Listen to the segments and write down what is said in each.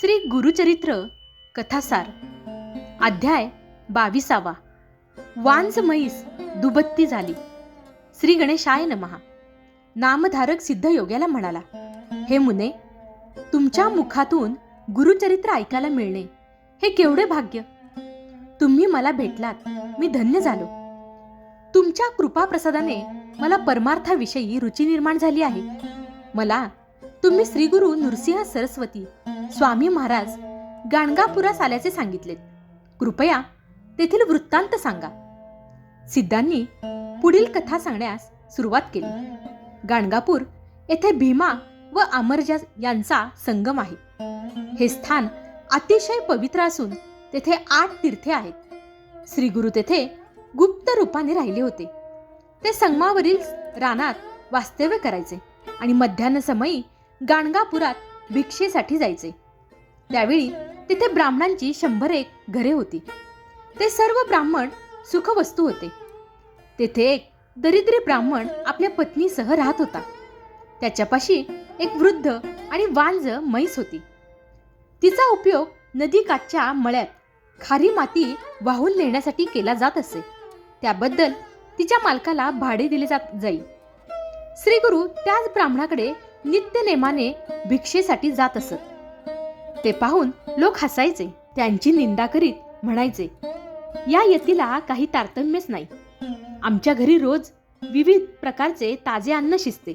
श्री गुरुचरित्र कथासार अध्याय बावीसावा. वांज म्हैस दुबत्ती झाली. श्री गणेशाय नमहा नामधारक सिद्ध योग्याला म्हणाला हे मुने तुमच्या मुखातून गुरुचरित्र ऐकायला मिळणे हे केवढे भाग्य? तुम्ही मला भेटलात मी धन्य झालो. तुमच्या कृपाप्रसादाने मला परमार्थाविषयी रुची निर्माण झाली आहे. मला तुम्ही श्री गुरु नृसिंह सरस्वती स्वामी महाराज गाणगापुरास आल्याचे सांगितलेत. कृपया तेथील वृत्तांत सांगा. सिद्धांनी पुढील कथा सांगण्यास सुरुवात केली. गाणगापूर येथे भीमा व अमरजा यांचा संगम आहे. हे स्थान अतिशय पवित्र असून तेथे आठ तीर्थे आहेत. श्री गुरु तेथे गुप्त रूपाने राहिले होते. ते संगमावरील रानात वास्तव्य करायचे आणि मध्यान्ह समयी गाणगापुरात भिक्षेसाठी जायचे. त्यावेळी तिथे ब्राह्मणांची शंभर एक घरे होती. ते सर्व ब्राह्मण सुखवस्तू होते. तेथे एक दरिद्री ब्राह्मण आपल्या पत्नीसह राहत होता. त्याच्यापाशी एक वृद्ध आणि वांज म्हैस होती. तिचा उपयोग नदीकाठच्या मळ्यात खारी माती वाहून नेण्यासाठी केला जात असे. त्याबद्दल तिच्या मालकाला भाडे दिले जात जाई. श्री गुरु त्याच ब्राह्मणाकडे नित्यनेमाने भिक्षेसाठी जात असत. ते पाहून लोक हसायचे त्यांची निंदा करीत म्हणायचे या यतीला काही तारतम्यच नाही. आमच्या घरी रोज विविध प्रकारचे ताजे अन्न शिजते.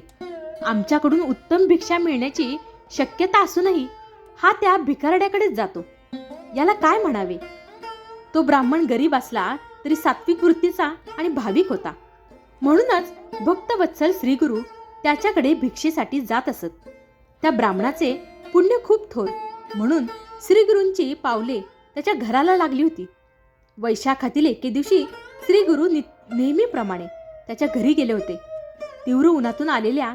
आमच्याकडून उत्तम भिक्षा मिळण्याची शक्यता असूनही हा त्या भिकारड्याकडेच जातो. याला काय म्हणावे? तो ब्राह्मण गरीब असला तरी सात्विक वृत्तीचा आणि भाविक होता. म्हणूनच भक्तवत्सल श्रीगुरु त्याच्याकडे भिक्षेसाठी जात असत. त्या ब्राह्मणाचे पुण्य खूप थोर. म्हणून श्रीगुरूंची पावले त्याच्या घराला लागली होती. वैशाखातील एके दिवशी श्रीगुरु नि नेहमीप्रमाणे त्याच्या घरी गेले होते. तीव्र उन्हातून आलेल्या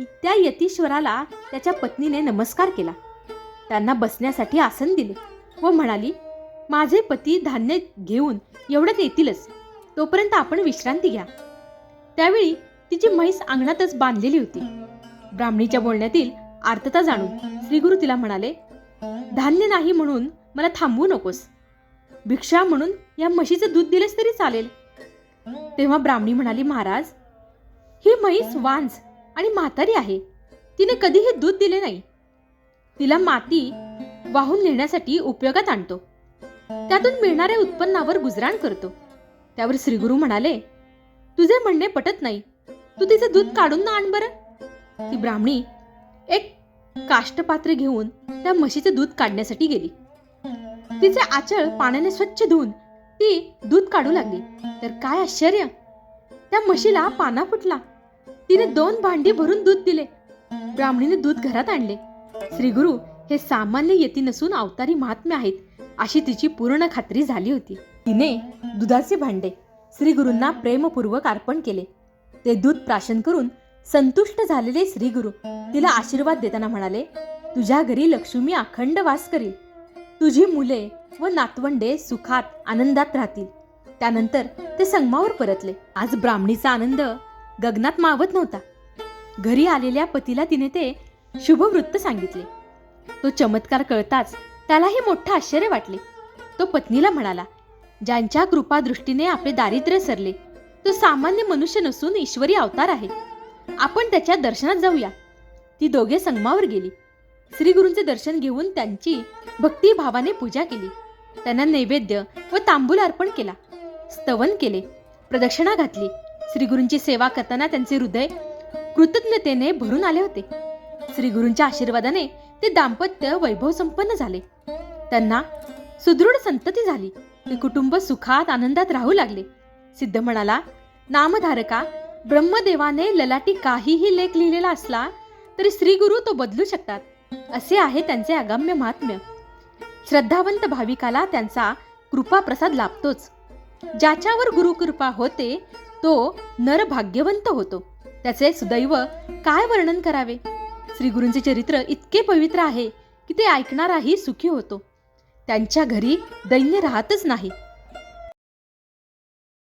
त्या यतीश्वराला त्याच्या पत्नीने नमस्कार केला. त्यांना बसण्यासाठी आसन दिले व म्हणाली माझे पती धान्य घेऊन एवढ्यात येतीलच. तोपर्यंत आपण विश्रांती घ्या. त्यावेळी तिची म्हैस अंगणातच बांधलेली होती. ब्राह्मणीच्या बोलण्यातील आर्तता जाणून श्रीगुरु तिला म्हणाले धान्य नाही म्हणून मला थांबवू नकोस. भिक्षा म्हणून या म्हशीचं दूध दिलेस तरी चालेल. तेव्हा ब्राह्मणी म्हणाली महाराज ही म्हैस वांज आणि म्हातारी आहे. तिने कधीही दूध दिले नाही. तिला माती वाहून नेण्यासाठी उपयोगात आणतो. त्यातून मिळणाऱ्या उत्पन्नावर गुजराण करतो. त्यावर श्रीगुरु म्हणाले तुझे म्हणणे पटत नाही. तू तिचे दूध काढून ना आण बरं. ती ब्राह्मणी एक काष्टपात्र घेऊन त्या म्हशीचे दूध काढण्यासाठी गेली. तिचे आचळ पाण्याने स्वच्छ धुवून ती दूध काढू लागली. तर काय आश्चर्य! त्या म्हशीला पाना फुटला. तिने दोन भांडी भरून दूध दिले. ब्राह्मणीने दूध घरात आणले. श्रीगुरु हे सामान्य येती नसून अवतारी महात्म्य आहेत अशी तिची पूर्ण खात्री झाली होती. तिने दुधाचे भांडे श्रीगुरूंना प्रेमपूर्वक अर्पण केले. ते दूध प्राशन करून संतुष्ट झालेले श्रीगुरु तिला आशीर्वाद देताना म्हणाले तुझ्या घरी लक्ष्मी अखंड वास करील. तुझी मुले व नातवंडे सुखात आनंदात राहतील. त्यानंतर ते संगमावर परतले. आज ब्राह्मणीचा आनंद गगनात मावत नव्हता. घरी आलेल्या पतीला तिने ते शुभवृत्त सांगितले. तो चमत्कार कळताच त्यालाही मोठं आश्चर्य वाटले. तो पत्नीला म्हणाला ज्यांच्या कृपादृष्टीने आपले दारिद्र्य सरले तो सामान्य मनुष्य नसून ईश्वरी अवतार आहे. आपण त्याच्या दर्शनात जाऊया. ती दोघे संगमावर गेली. श्रीगुरूंचे दर्शन घेऊन त्यांची भक्तिभावाने पूजा केली. त्यांना नैवेद्य व तांबूल अर्पण केला. स्तवन केले. प्रदक्षिणा घातली. श्रीगुरूंची सेवा करताना त्यांचे हृदय कृतज्ञतेने भरून आले होते. श्रीगुरूंच्या आशीर्वादाने ते दाम्पत्य वैभव संपन्न झाले. त्यांना सुदृढ संतती झाली. ते कुटुंब सुखात आनंदात राहू लागले. सिद्ध म्हणाला नामधारका ब्रह्मदेवाने ललाटी काहीही लेख लिहिलेला असला तरी श्रीगुरु तो बदलू शकतात असे आहे त्यांचे अगम्य महात्म्य. श्रद्धावंत भाविकाला त्यांचा कृपा प्रसाद लाभतोच. ज्याच्यावर गुरुकृपा होते तो नर भाग्यवंत होतो. त्याचे सुदैव काय वर्णन करावे? श्रीगुरूंचे चरित्र इतके पवित्र आहे की ते ऐकणाराही सुखी होतो. त्यांच्या घरी दैन्य राहतच नाही.